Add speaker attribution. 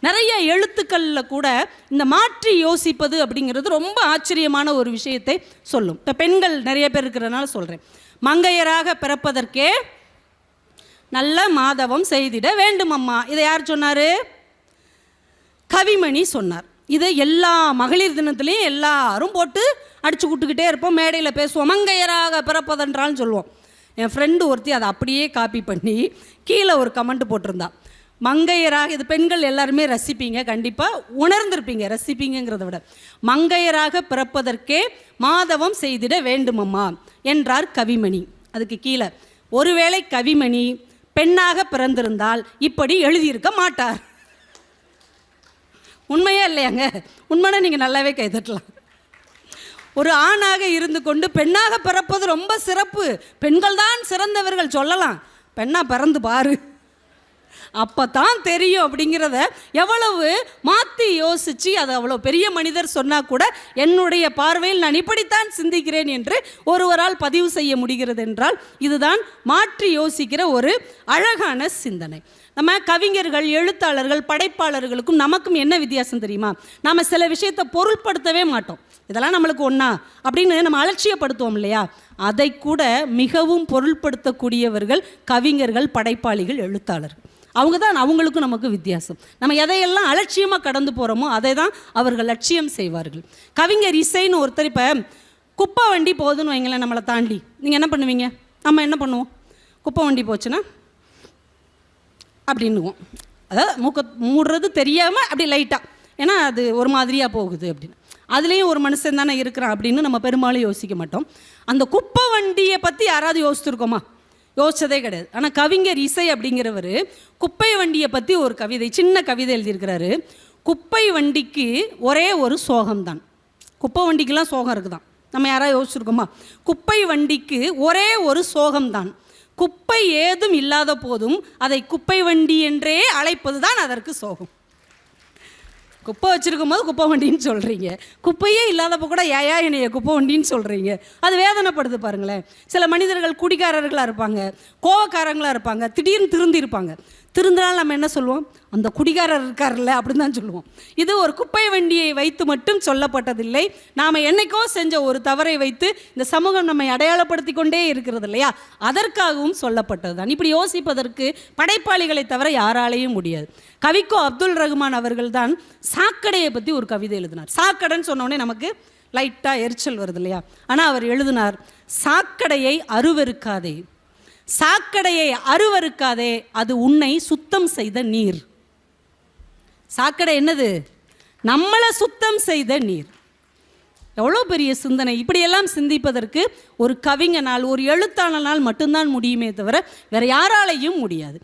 Speaker 1: நிறைய எழுத்துக்களில் கூட இந்த மாற்றி யோசிப்பது அப்படிங்கிறது ரொம்ப ஆச்சரியமான ஒரு விஷயத்தை சொல்லும். இப்போ பெண்கள் நிறைய பேர் இருக்கிறதுனால சொல்கிறேன் மங்கையராக பிறப்பதற்கே நல்ல மாதவம் செய்திட வேண்டும் அம்மா. இதை யார் சொன்னார்? கவிமணி சொன்னார். இதை எல்லா மகளிர் தினத்துலேயும் எல்லாரும் போட்டு அடிச்சு விட்டுக்கிட்டே இருப்போம். மேடையில் பேசுவோம். மங்கையராக பிறப்பதென்றாலும் சொல்லுவோம். என் ஃப்ரெண்டு ஒருத்தி அதை அப்படியே காப்பி பண்ணி கீழே ஒரு கமெண்ட் போட்டிருந்தா. மங்கையராக இது பெண்கள் எல்லாருமே ரசிப்பீங்க கண்டிப்பாக உணர்ந்திருப்பீங்க ரசிப்பீங்கிறத விட. மங்கையராக பிறப்பதற்கே மாதவம் செய்திட வேண்டுமம்மா என்றார் கவிமணி. அதுக்கு கீழே ஒருவேளை கவிமணி பெண்ணாக பிறந்திருந்தால் இப்படி எழுதியிருக்க மாட்டார். உண்மையே இல்லையாங்க? உண்மைனா நீங்கள் நல்லாவே கைதட்டலாம் ஒரு ஆணாக இருந்து கொண்டு பெண்ணாக பிறப்பது ரொம்ப சிறப்பு. பெண்கள் தான் சிறந்தவர்கள் சொல்லலாம். பெண்ணா பிறந்து பாரு. அப்போ தான் தெரியும் அப்படிங்கிறத எவ்வளவு மாற்றி யோசித்து அது அவ்வளோ பெரிய மனிதர் சொன்னால் கூட என்னுடைய பார்வையில் நான் இப்படித்தான் சிந்திக்கிறேன் என்று ஒருவரால் பதிவு செய்ய முடிகிறது என்றால் இதுதான் மாற்றி யோசிக்கிற ஒரு அழகான சிந்தனை. நம்ம கவிஞர்கள் எழுத்தாளர்கள் படைப்பாளர்களுக்கும் நமக்கும் என்ன வித்தியாசம் தெரியுமா? நாம் சில விஷயத்தை பொருள்படுத்தவே மாட்டோம். இதெல்லாம் நம்மளுக்கு ஒன்றா அப்படின்னு நம்ம அலட்சியப்படுத்துவோம் இல்லையா? அதை கூட மிகவும் பொருள்படுத்தக்கூடியவர்கள் கவிஞர்கள் படைப்பாளிகள் எழுத்தாளர்கள். அவங்க தான் அவங்களுக்கும் நமக்கு வித்தியாசம். நம்ம எதையெல்லாம் அலட்சியமாக கடந்து போகிறோமோ அதை தான் அவர்கள் லட்சியம் செய்வார்கள். கவிஞர் இசைன்னு ஒருத்தர் இப்போ குப்பை வண்டி போகுதுன்னு வைங்களேன் நம்மளை தாண்டி. நீங்கள் என்ன பண்ணுவீங்க? நம்ம என்ன பண்ணுவோம்? குப்பை வண்டி போச்சுன்னா அப்படின்னுவோம். அதாவது மூக்க மூடுறது தெரியாமல் அப்படி லைட்டாக ஏன்னா அது ஒரு மாதிரியாக போகுது அப்படின்னு. அதுலேயும் ஒரு மனுஷன் தானே இருக்கிறான் அப்படின்னு நம்ம பெரும்பாலும் யோசிக்க மாட்டோம். அந்த குப்பை வண்டியை பற்றி யாராவது யோசிச்சுருக்கோமா? யோசிச்சதே கிடையாது. ஆனால் கவிஞர் இசை அப்படிங்கிறவர் குப்பை வண்டியை பற்றி ஒரு கவிதை சின்ன கவிதை எழுதியிருக்கிறாரு. குப்பை வண்டிக்கு ஒரே ஒரு சோகம்தான். குப்பை வண்டிக்கெல்லாம் சோகம் இருக்குதான். நம்ம யாராவது யோசிச்சிருக்கோமா? குப்பை வண்டிக்கு ஒரே ஒரு சோகம்தான். குப்பை ஏதும் இல்லாத போதும் அதை குப்பை வண்டி என்றே அழைப்பது தான் அதற்கு சோகம். குப்பை வச்சிருக்கும் போது குப்பை வண்டின்னு சொல்கிறீங்க குப்பையே இல்லாதப்போ கூட ஏயா என்னைய குப்பை வண்டின்னு சொல்கிறீங்க அது வேதனைப்படுது பாருங்களேன். சில மனிதர்கள் குடிகாரர்களாக இருப்பாங்க கோவக்காரங்களாக இருப்பாங்க திடீர்னு திருந்தி இருப்பாங்க. திருந்தினால் நம்ம என்ன சொல்லுவோம்? அந்த குடிகாரர் இருக்கார்ல அப்படின்னு தான் சொல்லுவோம். இது ஒரு குப்பை வண்டியை வைத்து மட்டும் சொல்லப்பட்டதில்லை. நாம் என்னைக்கோ செஞ்ச ஒரு தவறை வைத்து இந்த சமூகம் நம்மை அடையாளப்படுத்தி கொண்டே இருக்கிறது இல்லையா? அதற்காகவும் சொல்லப்பட்டது தான். இப்படி யோசிப்பதற்கு படைப்பாளிகளை தவிர யாராலையும் முடியாது. கவிக்கோ அப்துல் ரஹ்மான் அவர்கள் தான் சாக்கடையை பற்றி ஒரு கவிதை எழுதினார். சாக்கடைன்னு சொன்னோடனே நமக்கு லைட்டாக எரிச்சல் வருது இல்லையா? ஆனால் அவர் எழுதினார் சாக்கடையை அருவருக்காதே. சாக்கடையை அருவறுக்காதே அது உன்னை சுத்தம் செய்த நீர். சாக்கடை என்னது? நம்மளை சுத்தம் செய்த நீர். எவ்வளோ பெரிய சிந்தனை. இப்படியெல்லாம் சிந்திப்பதற்கு ஒரு கவிஞனால் ஒரு எழுத்தாளனால் மட்டும்தான் முடியுமே தவிர வேற யாராலையும் முடியாது.